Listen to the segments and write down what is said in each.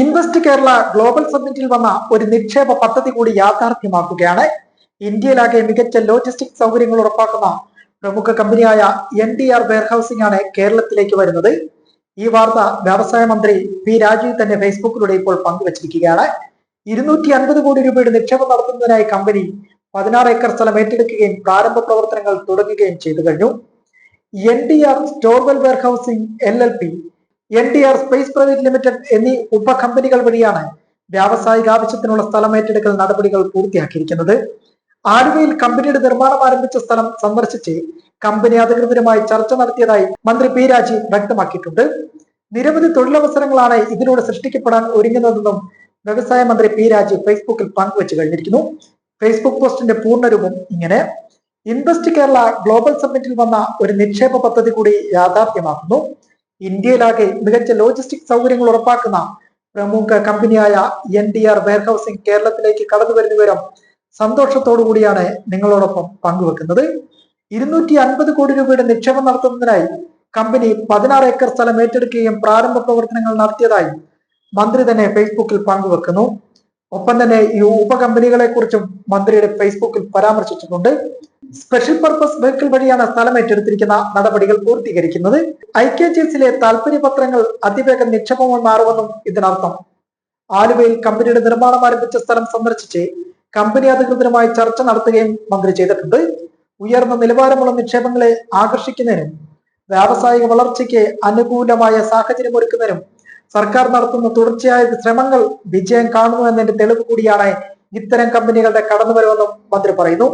Invest Kerala global സമ്മിറ്റിൽ വന്ന ഒരു നിക്ഷേപ പദ്ധതി കൂടി യാഥാർത്ഥ്യമാക്കുകയാണ്. ഇന്ത്യയിലാകെ മികച്ച ലോജിസ്റ്റിക് സൗകര്യങ്ങൾ ഉറപ്പാക്കുന്ന പ്രമുഖ കമ്പനിയായ എൻ ഡി ആർ വെയർഹൌസിംഗ് ആണ് കേരളത്തിലേക്ക് വരുന്നത്. ഈ വാർത്ത വ്യവസായ മന്ത്രി പി രാജീവ് തന്നെ ഫേസ്ബുക്കിലൂടെ ഇപ്പോൾ പങ്കുവച്ചിരിക്കുകയാണ്. ഇരുന്നൂറ്റി അൻപത് കോടി രൂപയുടെ നിക്ഷേപം നടത്തുന്നതിനായി കമ്പനി പതിനാറ് ഏക്കർ സ്ഥലം ഏറ്റെടുക്കുകയും പ്രാരംഭ പ്രവർത്തനങ്ങൾ തുടങ്ങുകയും ചെയ്തു കഴിഞ്ഞു. N D R Storwel warehousing L L P N D R space private limited എന്നീ ഉപകമ്പനികൾ വഴിയാണ് വ്യാവസായിക ആവശ്യത്തിനുള്ള സ്ഥലം ഏറ്റെടുക്കൽ നടപടികൾ പൂർത്തിയാക്കിയിരിക്കുന്നത്. ആലുവയിൽ കമ്പനിയുടെ നിർമ്മാണം ആരംഭിച്ച സ്ഥലം സന്ദർശിച്ച് കമ്പനി അധികൃതരുമായി ചർച്ച നടത്തിയതായി മന്ത്രി പി രാജീവ് വ്യക്തമാക്കിയിട്ടുണ്ട്. നിരവധി തൊഴിലവസരങ്ങളാണ് ഇതിലൂടെ സൃഷ്ടിക്കപ്പെടാൻ ഒരുങ്ങുന്നതെന്നും വ്യവസായ മന്ത്രി പി രാജീവ് ഫേസ്ബുക്കിൽ പങ്കുവച്ചു കഴിഞ്ഞിരിക്കുന്നു. ഫേസ്ബുക്ക് പോസ്റ്റിന്റെ പൂർണരൂപം ഇങ്ങനെ. ഇൻവെസ്റ്റ് കേരള ഗ്ലോബൽ സമ്മിറ്റിൽ വന്ന ഒരു നിക്ഷേപ പദ്ധതി കൂടി യാഥാർത്ഥ്യമാക്കുന്നു. ഇന്ത്യയിലാകെ മികച്ച ലോജിസ്റ്റിക് സൗകര്യങ്ങൾ ഉറപ്പാക്കുന്ന പ്രമുഖ കമ്പനിയായ എൻ ഡി ആർ വെയർഹൌസിംഗ് കേരളത്തിലേക്ക് കടന്നു വരുന്ന വിവരം സന്തോഷത്തോടു കൂടിയാണ് നിങ്ങളോടൊപ്പം പങ്കുവെക്കുന്നത്. ഇരുന്നൂറ്റി അൻപത് കോടി രൂപയുടെ നിക്ഷേപം നടത്തുന്നതിനായി കമ്പനി പതിനാറ് ഏക്കർ സ്ഥലം ഏറ്റെടുക്കുകയും പ്രാരംഭ പ്രവർത്തനങ്ങൾ നടത്തിയതായി മന്ത്രി തന്നെ ഫേസ്ബുക്കിൽ പങ്കുവെക്കുന്നു. ഒപ്പം തന്നെ ഈ ഉപകമ്പനികളെ കുറിച്ചും മന്ത്രിയുടെ ഫേസ്ബുക്കിൽ പരാമർശിച്ചിട്ടുണ്ട്. സ്പെഷ്യൽ പർപ്പസ് വെഹിക്കിൾ വഴിയാണ് സ്ഥലം ഏറ്റെടുത്തിരിക്കുന്ന നടപടികൾ പൂർത്തീകരിക്കുന്നത്. ഐ കെ ജി എസിലെ താല്പര്യപത്രങ്ങൾ അതിവേഗം നിക്ഷേപമായി മാറുമെന്നും ഇതിനർത്ഥം. ആലുവയിൽ കമ്പനിയുടെ നിർമ്മാണം ആരംഭിച്ച സ്ഥലം സന്ദർശിച്ച് കമ്പനി അധികൃതരുമായി ചർച്ച നടത്തുകയും മന്ത്രി ചെയ്തിട്ടുണ്ട്. ഉയർന്ന നിലവാരമുള്ള നിക്ഷേപങ്ങളെ ആകർഷിക്കുന്നതിനും വ്യാവസായിക വളർച്ചയ്ക്ക് അനുകൂലമായ സാഹചര്യം ഒരുക്കുന്നതിനും സർക്കാർ നടത്തുന്ന തുടർച്ചയായ ശ്രമങ്ങൾ വിജയം കാണുന്നു എന്നതിന്റെ തെളിവ് കൂടിയാണ് ഇത്തരം കമ്പനികളുടെ കടന്നുവരവെന്നും മന്ത്രി പറയുന്നു.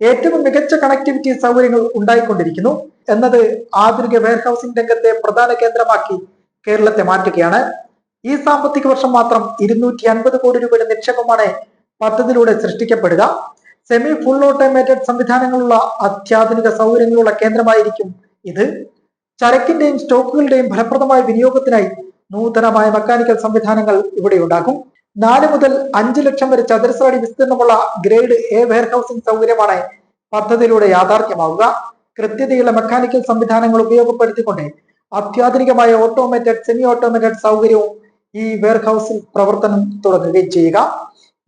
ഏറ്റവും മികച്ച കണക്ടിവിറ്റി സൗകര്യങ്ങൾ ഉണ്ടായിക്കൊണ്ടിരിക്കുന്നു എന്നത് ആധുനിക വെയർഹൌസിംഗ് രംഗത്തെ പ്രധാന കേന്ദ്രമാക്കി കേരളത്തെ മാറ്റുകയാണ്. ഈ സാമ്പത്തിക വർഷം മാത്രം ഇരുന്നൂറ്റി അൻപത് കോടി രൂപയുടെ നിക്ഷേപമാണ് പദ്ധതിയിലൂടെ സൃഷ്ടിക്കപ്പെടുക. സെമി ഫുൾ ഓട്ടോമേറ്റഡ് സംവിധാനങ്ങളുള്ള അത്യാധുനിക സൗകര്യങ്ങളുള്ള കേന്ദ്രമായിരിക്കും ഇത്. ചരക്കിന്റെയും സ്റ്റോക്കുകളുടെയും ഫലപ്രദമായ വിനിയോഗത്തിനായി നൂതനമായ മെക്കാനിക്കൽ സംവിധാനങ്ങൾ ഇവിടെ ഉണ്ടാകും. നാല് മുതൽ അഞ്ച് ലക്ഷം വരെ ചതുരശ്ര അടി വിസ്തീർണമുള്ള ഗ്രേഡ് എ വെയർ ഹൗസിംഗ് സൗകര്യമാണ് പദ്ധതിയിലൂടെ യാഥാർത്ഥ്യമാവുക. കൃത്യതയുള്ള മെക്കാനിക്കൽ സംവിധാനങ്ങൾ ഉപയോഗപ്പെടുത്തിക്കൊണ്ട് അത്യാധുനികമായ ഓട്ടോമേറ്റഡ് സെമി ഓട്ടോമേറ്റഡ് സൗകര്യവും ഈ വെയർ ഹൗസിൽ പ്രവർത്തനം തുടങ്ങുകയും ചെയ്യുക.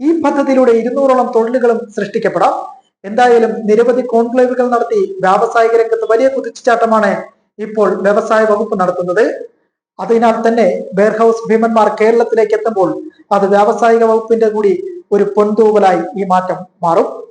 ഈ പദ്ധതിയിലൂടെ ഇരുന്നൂറോളം തൊഴിലുകളും സൃഷ്ടിക്കപ്പെടാം. എന്തായാലും നിരവധി കോൺക്ലേവുകൾ നടത്തി വ്യാവസായിക രംഗത്ത് വലിയ കുതിച്ചുചാട്ടമാണ് ഇപ്പോൾ വ്യവസായ വകുപ്പ് നടത്തുന്നത്. അതിനാൽ തന്നെ വെയർഹൌസ് ഭീമന്മാർ കേരളത്തിലേക്ക് എത്തുമ്പോൾ അത് വ്യാവസായിക വകുപ്പിന്റെ കൂടി ഒരു പൊൻതൂവലായി ഈ മാറ്റം മാറും.